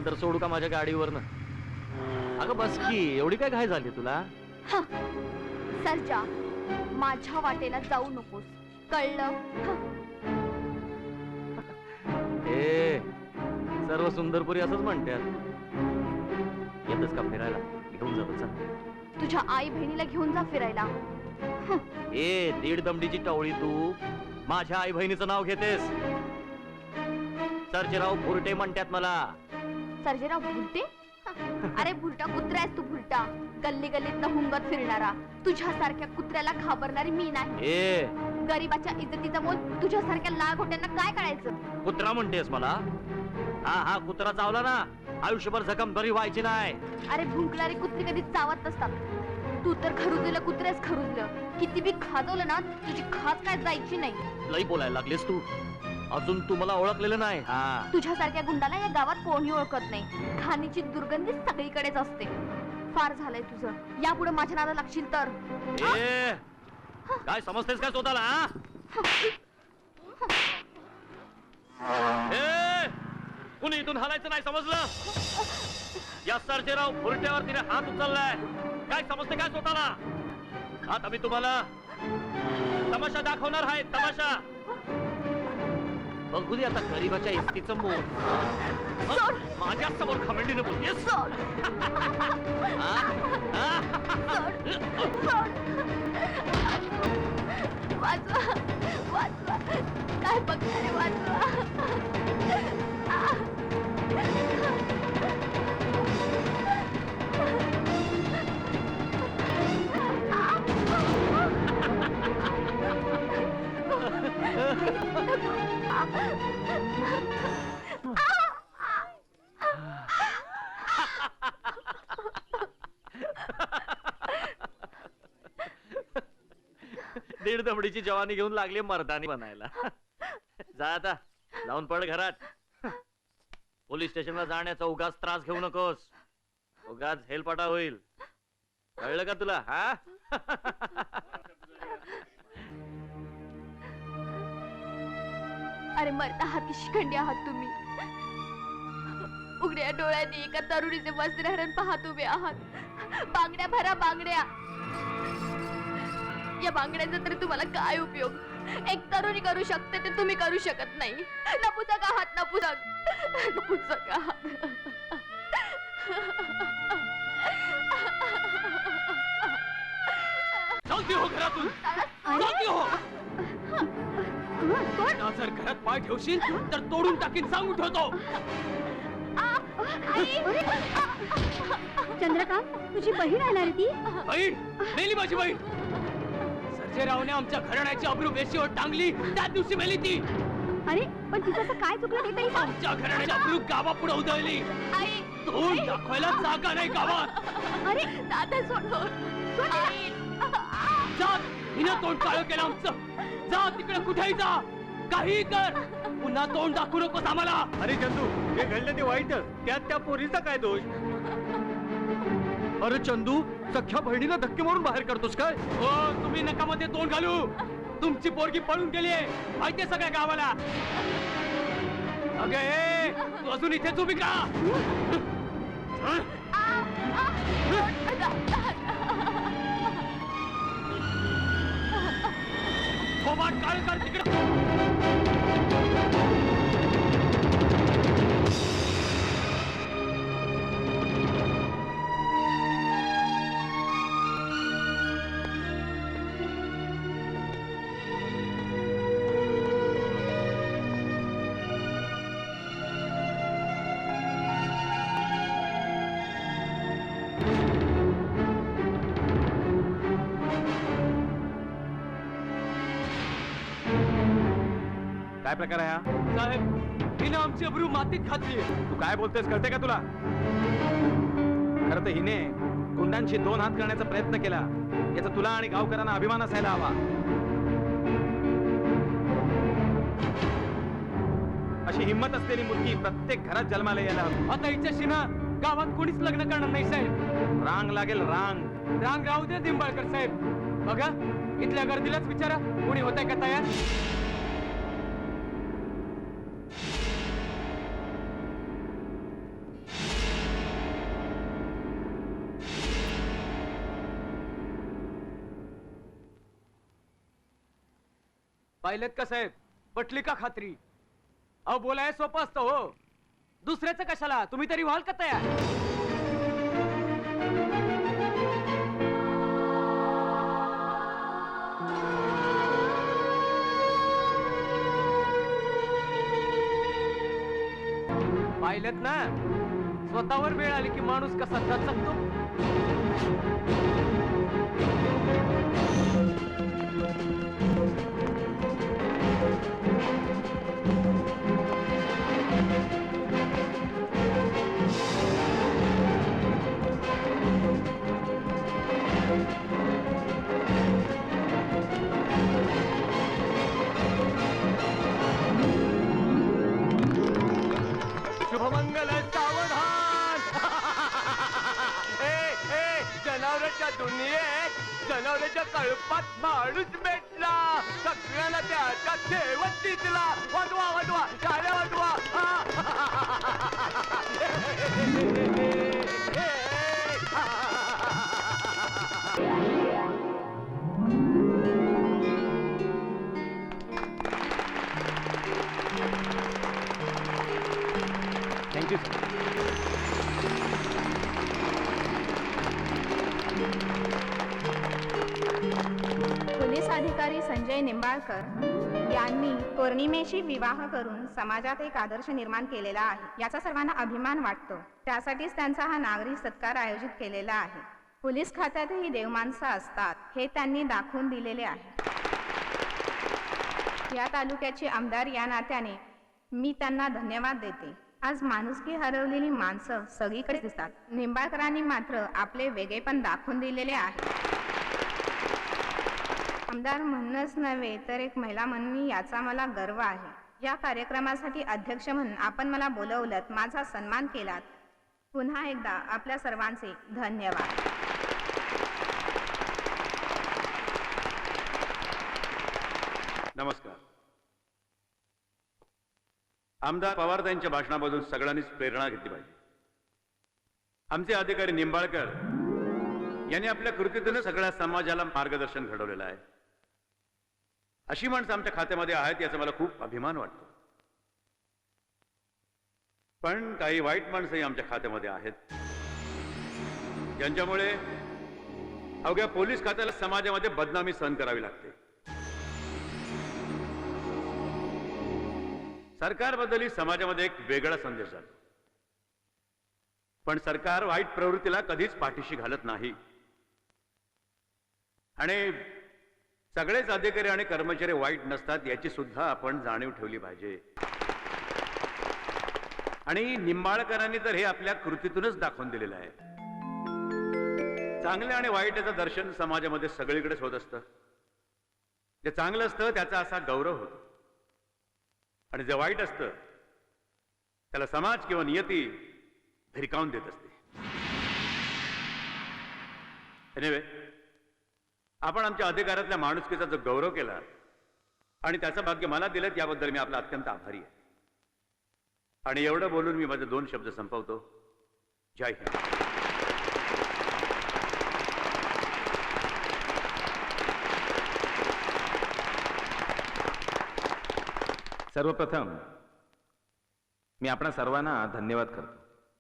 असेल तर सोडू का माझ्या गाडीवरनं? अगं बस की. एवढी काय घाय झाली तुला? सरजा माझ्या वाटेला जाऊ नकोस. कळलं. ए सर्व सुंदरपुरी असंच म्हणतात. येतच का फिरायला? घेऊन चल. तुझ्या आई बहिणीला घेऊन जा फिरायला. ए दीड दमडीची टवळी तू. माझ्या आई बहिणीचं नाव घेतेस. सर्जेराव भुरटे म्हणतात मला. सर्जेराव भुलटे हं. अरे भुलटा कुत्रा आहेस तू भुलटा गल्ली गल्लीत हुंगत फिरणारा. तुझ्यासारख्या कुत्र्याला घाबरणारी मी नाही. गरीबाच्या इज्जतीचा मोल तुझ्यासारख्या लाघोट्यांना काय कळायचं कुत्रा म्हणतेस मला? हा हा कुत्रा चावला ना. आयुष्यभर जखम बरी व्हायची नाही. अरे भुंकणारी कुत्री कधी चावत नसतात. तू तर खरुजलं कुत्र्याच खरुजलं. किती बी खाजवलं ना तुझी खाज काय जायची नाही. लई बोलायला लागलीस तू. अजून तू मला ओळखलेलं नाही. हा. तुझ्यासारख्या गुंडाला या गावात कोणी ओळखत नाही. खाणीची दुर्गंधी सगळीकडेच असते. फार झालंय तुझं. यापुढे माझ्या नादा लागशील तर. ए! काय समजतेस काय स्वतःला हा? ए! कुणी इथून हलायचं नाही समजलं? या सर्जेराव भुरट्यावर तिने हात उचललाय. काय समजते काय स्वतःला? आता मी तुम्हाला तमाशा दाखवणार आहे तमाशा. बघू दे आता गरीबाच्या इस्तीचं मोर. माझ्यासमोर खमेंडीने बोलतेस हा? हा? दीड दमडीची जवानी घेऊन लागली मर्दानी बनायला. जा आता लावून पड घरात. पोलीस स्टेशनला जाण्याचा उगाच त्रास घेऊ नकोस. उगाच हेलपाटा होईल. कळलं का तुला हा? अरे मरता हाती शिखंडी आहात तुम्ही? उघड्या डोळ्यांनी एका तरुणीचे वस्त्रहरण पाहत उभे आहात. बांगड्या भरा बांगड्या. या बांगड्यांचा तरी तुम्हाला काय उपयोग? एक तरुणी करू शकते ते तुम्ही करू शकत नाही. नपुसक आहात नपुसक. नपुसक आहात. पाय ठेवशील तर तोडून टाकीन सांगून ठेवतो. चंद्रकांत तुझी बहीण आहे ना रे ती. बहीण? मेली माझी बहीण. सर्जेरावने आमच्या घराण्याची अब्रू वेशीवर टांगली त्या दिवशी मेली ती. अरे पण तिचं असं काय चुकलं ते तरी आमच्या घराण्याची अब्रू गावापुढे उधळली. आई तोंड दाखवायला जागा नाही गावात. अरे दादा सोडून जा हिनं तोंड काळ केलं आमचं. जा तिकडे कुठेही जा. काही कर। पुन्हा तोंड दाखवू नकोस आम्हाला अरे चंदू जे घडलं ते वाईटच त्यात त्या पोरीचा काय दोष? अरे चंदू सख्या बहिणीला धक्के मारून बाहेर करतोस काय? हो तुम्ही नकामध्ये तोंड घालू. तुमची पोरगी पळून गेली माहितीये सगळ्या गावाला. अगे ए, तू अजून इथेच उभी का? थोबाड काळ कर तिकडे. thank you काय प्रकार आहे हा? साहेब हिनं आमची अब्रू मातीत घातली तू काय बोलतोयस कळते का तुला? खरं तर हिने गुंडांशी दोन हात करण्याचा प्रयत्न केला. याचा तुला आणि गावकऱ्यांना अभिमान असायला हवा. अशी हिंमत असलेली मुलगी प्रत्येक घरात जन्माला यायला हवी. आता हिच्याशी ना गावात कोणीच लग्न करणार नाही साहेब. रांग लागेल रांग. रांग राहू दे निंबाळकर साहेब. बघा इथल्या गर्दीलाच विचारा कोणी होत का तयार? पाहिलेत का साहेब? पटली का खात्री? अहो बोलाय सोपं असतं हो. दुसऱ्याचं कशाला? तुम्ही तरी व्हाल का तयार? पाहिलेत ना? स्वतःवर वेळ आली की माणूस कसा चकतो कळपात माणूस भेटला सगळ्याला त्याच्या ठेवत दिसला. वाटवा वाटवा झाल्या वाटवा. थँक्यू निंबाळकर यांनी पौर्णिमेशी विवाह करून समाजात एक आदर्श निर्माण केलेला आहे याचा सर्वांना अभिमान वाटतो. त्यासाठीच त्यांचा हा नागरी सत्कार आयोजित केलेला आहे. पोलीस खात्यातही देवमाणसं असतात हे त्यांनी दाखवून दिलेले आहे. या तालुक्याचे आमदार या नात्याने मी त्यांना धन्यवाद देते. आज माणुसकी हरवलेली माणसं सगळीकडे दिसतात. निंबाळकरांनी मात्र आपले वेगळेपण दाखवून दिलेले आहे. आमदार म्हणूनच नव्हे तर एक महिला म्हणून याचा मला गर्व आहे. या कार्यक्रमासाठी अध्यक्ष म्हणून आपण मला बोलवलं माझा सन्मान केलात. पुन्हा एकदा आपल्या सर्वांचे धन्यवाद. नमस्कार. आमदार पवार यांच्या भाषणामधून सगळ्यांनीच प्रेरणा घेतली पाहिजे. आमचे अधिकारी निंबाळकर यांनी आपल्या कृतीतून सगळ्या समाजाला मार्गदर्शन घडवलेलं आहे. अशी माणसं आमच्या खात्यामध्ये आहेत याचा मला खूप अभिमान वाटतो. पण काही वाईट माणसंही आमच्या खात्यामध्ये आहेत. ज्यांच्यामुळे अवघ्या पोलीस खात्याला समाजामध्ये बदनामी सहन करावी लागते. सरकारबद्दल समाजामध्ये एक वेगळा संदेश जातो. पण सरकार वाईट प्रवृत्तीला कधीच पाठीशी घालत नाही. आणि सगळेच अधिकारी आणि कर्मचारी वाईट नसतात याची सुद्धा आपण जाणीव ठेवली पाहिजे. आणि निंबाळकरांनी तर हे आपल्या कृतीतूनच दाखवून दिलेलं आहे. चांगल्या आणि वाईटाचं दर्शन समाजामध्ये सगळीकडेच होत असतं. जे चांगलं असतं त्याचा असा गौरव होतो. आणि जे वाईट असतं त्याला समाज किंवा नियती भिरकावून देत असते. एनिवे आपण आमच्या अधिकारातल्या माणुसकीचा जो गौरव केला आणि त्याचं भाग्य मला दिलं याबद्दल मी आपला अत्यंत आभारी आहे. आणि एवढं बोलून मी माझे दोन शब्द संपवतो. जय हिंद. सर्वप्रथम मी आपणा सर्वांना धन्यवाद करतो.